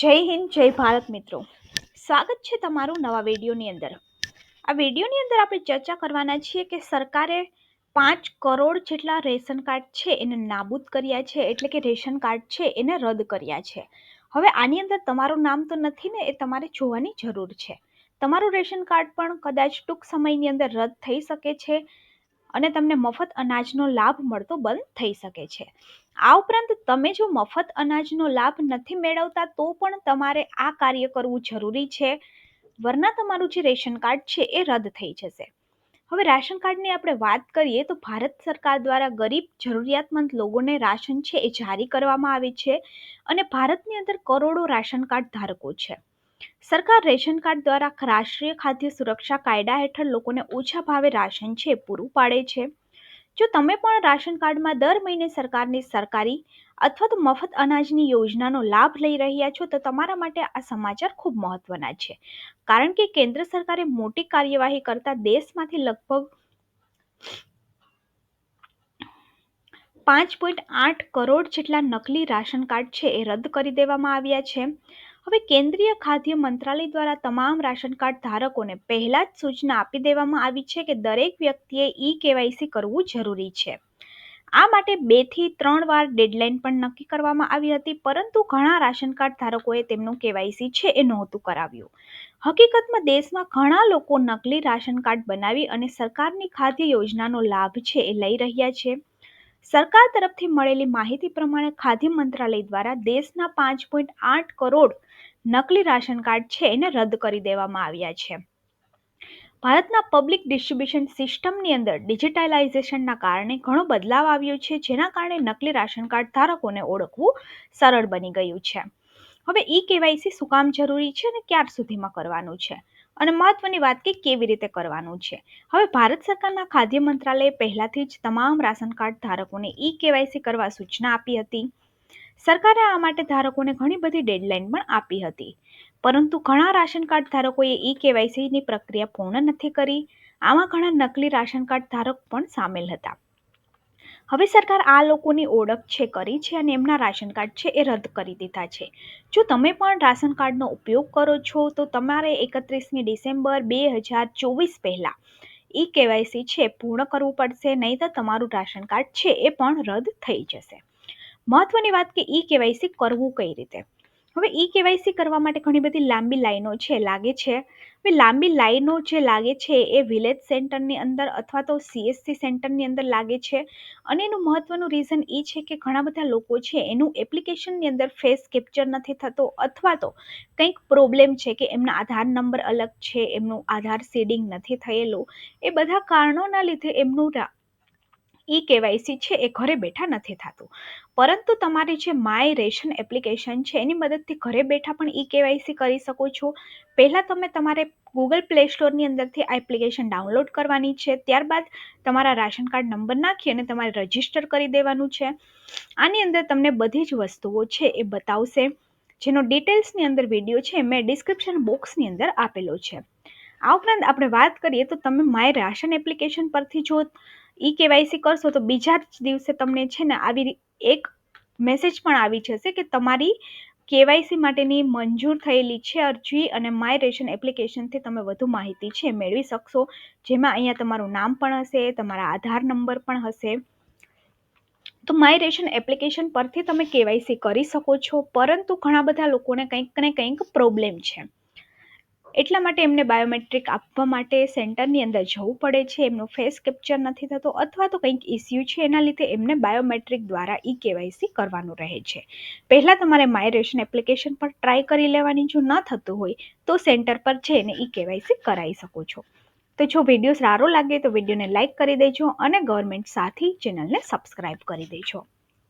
જય હિન્દ, જય ભારત મિત્રો. સ્વાગત છે તમારું નવા વિડીયોની અંદર. આ વિડીયોની અંદર આપણે ચર્ચા કરવાના છીએ કે સરકારે પાંચ કરોડ જેટલા રેશન કાર્ડ છે એને નાબૂદ કર્યા છે, એટલે કે રેશન કાર્ડ છે એને રદ કર્યા છે. હવે આની અંદર તમારું નામ તો નથી ને, એ તમારે જોવાની જરૂર છે. તમારું રેશન કાર્ડ પણ કદાચ ટૂંક સમયની અંદર રદ થઈ શકે છે. અને તમને મફત અનાજનો લાભ મળતો બંધ થઈ શકે છે. આ ઉપરાંત તમે જો મફત અનાજનો લાભ નથી મેળવતા તો પણ તમારે આ કાર્ય કરવું જરૂરી છે. વરના તમારું જે રેશન કાર્ડ છે એ રદ થઈ જશે. હવે રાશન કાર્ડની આપણે વાત કરીએ તો ભારત સરકાર દ્વારા ગરીબ, જરૂરિયાતમંદ લોકોને રાશન છે એ જારી કરવામાં આવે છે અને ભારતની અંદર કરોડો રાશન કાર્ડ ધારકો છે. સરકાર રેશન કાર્ડ દ્વારા રાષ્ટ્રીય ખાદ્ય સુરક્ષા કાયદા હેઠળ લોકોને ઓછા ભાવે રાશન છે પૂરું પાડે છે. જો તમે પણ રાશન કાર્ડમાં દર મહિને સરકારની સરકારી અથવા તો મફત અનાજની યોજનાનો લાભ લઈ રહ્યા છો, તો તમારા માટે આ સમાચાર ખૂબ મહત્વના છે. કારણ કે કેન્દ્ર સરકારે મોટી કાર્યવાહી કરતા દેશમાંથી લગભગ પાંચ પોઈન્ટ આઠ કરોડ જેટલા નકલી રાશન કાર્ડ છે એ રદ કરી દેવામાં આવ્યા છે. હવે કેન્દ્રીય ખાદ્ય મંત્રાલય દ્વારા તમામ રાશન કાર્ડ ધારકોને પહેલા જ સૂચના આપી દેવામાં આવી છે કે દરેક વ્યક્તિએ ઈ કેવાયસી કરવું જરૂરી છે. આ માટે બેથી ત્રણ વાર ડેડલાઇન પણ નક્કી કરવામાં આવી હતી, પરંતુ ઘણા રાશન કાર્ડ ધારકોએ તેમનું કેવાયસી છે એ નહોતું કરાવ્યું. હકીકતમાં દેશમાં ઘણા લોકો નકલી રાશન કાર્ડ બનાવી અને સરકારની ખાદ્ય યોજનાનો લાભ છે એ લઈ રહ્યા છે. સરકાર તરફથી મળેલી માહિતી પ્રમાણે ખાદ્ય મંત્રાલય દ્વારા દેશના પાંચ પોઈન્ટ આઠ કરોડ નકલી રાશન કાર્ડ છે એને રદ કરી દેવામાં આવ્યા છે. ભારતના પબ્લિક ડિસ્ટ્રીબ્યુશન સિસ્ટમની અંદર ડિજિટાલાઇઝેશનના કારણે ઘણો બદલાવ આવ્યો છે, જેના કારણે નકલી રાશન કાર્ડ ધારકોને ઓળખવું સરળ બની ગયું છે. હવે ઈ કેવાયસી શું કામ જરૂરી છે અને ક્યાર સુધીમાં કરવાનું છે? અને મહત્વની વાત કે કેવી રીતે કરવાનું છે? હવે ભારત સરકારના ખાદ્ય મંત્રાલયે પહેલાથી જ તમામ રાશન કાર્ડ ધારકોને ઈ કેવાયસી કરવા સૂચના આપી હતી. સરકારે આ માટે ધારકોને ઘણી બધી ડેડલાઇન પણ આપી હતી. પરંતુ ઘણા રાશન કાર્ડ ધારકોએ ઈ કેવાયસીની પ્રક્રિયા પૂર્ણ નથી કરી. આમાં ઘણા નકલી રાશન કાર્ડ ધારક પણ સામેલ હતા. હવે સરકાર આ લોકોની ઓળખ છે, કરી છે અને એમના રાશન કાર્ડ છે એ રદ કરી દીધા છે. જો તમે પણ રાશન કાર્ડનો ઉપયોગ કરો છો, તો તમારે એકત્રીસમી ડિસેમ્બર બે હજાર ચોવીસ પહેલાં ઈ કેવાયસી છે પૂર્ણ કરવું પડશે, નહીં તો તમારું રાશન કાર્ડ છે એ પણ રદ થઈ જશે. મહત્વની વાત કે ઈ કેવાયસી કરવું કઈ રીતે? હવે ઈ કેવાયસી કરવા માટે ઘણી બધી લાંબી લાઈનો છે, લાગે છે. હવે લાંબી લાઈનો જે લાગે છે એ વિલેજ સેન્ટરની અંદર અથવા તો સીએસસી સેન્ટરની અંદર લાગે છે. અને એનું મહત્વનું રીઝન એ છે કે ઘણા બધા લોકો છે એનું એપ્લિકેશનની અંદર ફેસ કેપ્ચર નથી થતો અથવા તો કંઈક પ્રોબ્લેમ છે કે એમના આધાર નંબર અલગ છે, એમનું આધાર સીડિંગ નથી થયેલું. એ બધા કારણોના લીધે એમનું ઈ કેવાયસી છે, એ ઘરે બેઠા નથી થતું. પરંતુ તમારી જે માય રેશન એપ્લિકેશન છે, એની મદદથી ઘરે બેઠા પણ ઈ કેવાયસી કરી શકો છો. પહેલાં તમે તમારે ગૂગલ પ્લે સ્ટોરની અંદરથી આ એપ્લિકેશન ડાઉનલોડ કરવાની છે. ત્યારબાદ તમારા રાશન કાર્ડ નંબર નાખી અને તમારે રજિસ્ટર કરી દેવાનું છે. આની અંદર તમને બધી જ વસ્તુઓ છે એ બતાવશે. જેનો ડિટેલ્સની અંદર વીડિયો છે મેં ડિસ્ક્રિપ્શન બોક્સની અંદર આપેલો છે. આ ઉપરાંત આપણે વાત કરીએ તો તમે માય રાશન એપ્લિકેશન પરથી જો ઈ કેવાયસી કરશો તો બીજા જ દિવસે તમને છે ને આવી એક મેસેજ પણ આવી જશે કે તમારી કેવાયસી માટેની મંજૂર થયેલી છે અરજી અને માય રેશન એપ્લિકેશનથી તમે વધુ માહિતી છે મેળવી શકશો. જેમાં અહીંયા તમારું નામ પણ હશે, તમારા આધાર નંબર પણ હશે. તો માય રેશન એપ્લિકેશન પરથી તમે કેવાયસી કરી શકો છો. પરંતુ ઘણા બધા લોકોને કંઈક ને કંઈક પ્રોબ્લેમ છે. એટલા માટે એમને બાયોમેટ્રિક આપવા માટે સેન્ટરની અંદર જવું પડે છે. એમનો ફેસ કેપ્ચર નથી થતો અથવા તો કંઈક ઇસ્યુ છે, એના લીધે એમને બાયોમેટ્રિક દ્વારા ઈ કેવાયસી કરવાનું રહે છે. પહેલાં તમારે માય રેશન એપ્લિકેશન પર ટ્રાય કરી લેવાની. જો ન થતું હોય, તો સેન્ટર પર જઈને ઈ કેવાયસી કરાવી શકો છો. તો જો વીડિયો સારો લાગે તો વિડીયોને લાઇક કરી દેજો અને ગવર્મેન્ટ સાથી ચેનલને સબસ્ક્રાઈબ કરી દેજો.